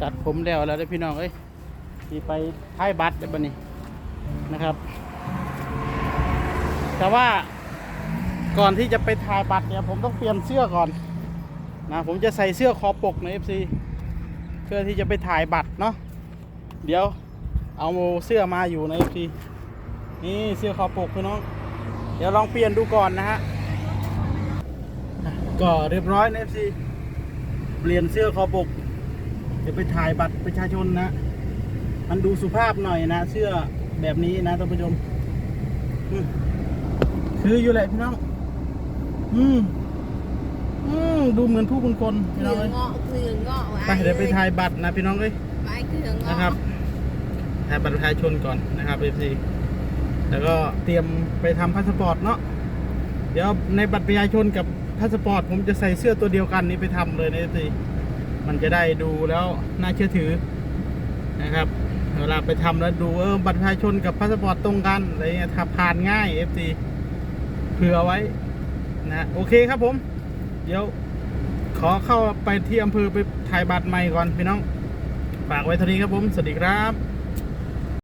ตัดผมแล้วแล้วได้พี่น้องเอ้ยที่ไปท้ายบัตรได้ปะนี่นะครับ แต่ว่าก่อนที่จะไปถ่ายบัตรเนี่ยผมต้องเปลี่ยนเสื้อก่อนนะผมจะใส่เสื้อคอปกใน FC เพื่อที่จะไปถ่ายบัตรเนาะเดี๋ยวเอาเสื้อมาอยู่ใน FC นี่เสื้อคอปกพี่น้อง เดี๋ยวลองเปลี่ยนดูก่อนนะฮะอะก็เรียบร้อยใน FC เปลี่ยนเสื้อคอปก จะไปถ่ายบัตรประชาชนนะ มันดูสุภาพหน่อยนะ เสื้อแบบนี้นะท่านผู้ชมอืมคืออยู่แหละพี่น้อง อืม อืม ดูเหมือนผู้เป็นคนพี่น้อง Cửa เลย ngọ, cửa ngọ ไปเดี๋ยวไปถ่ายบัตรนะพี่น้องเลย Phải cửa ngọ นะครับถ่ายบัตรประชาชนก่อนนะครับเอฟซีแล้วก็เตรียมไปทำพาสปอร์ตเนาะ เดี๋ยวในบัตรประชาชนกับพาสปอร์ตผมจะใส่เสื้อตัวเดียวกันนี้ไปทำเลยในเอฟซี มันจะได้ดูแล้วน่าเชื่อถือนะครับเวลาไปทำแล้วดูเออบัตรประชาชนกับพาสปอร์ตตรงกันอะไรเงี้ยถ้าผ่านง่ายเอฟซีเผื่อไว้นะโอเคครับผม เดี๋ยวขอเข้าไปที่อำเภอไปถ่ายบัตรใหม่ก่อนพี่น้อง ฝากไว้เท่านี้ครับผม สวัสดีครับ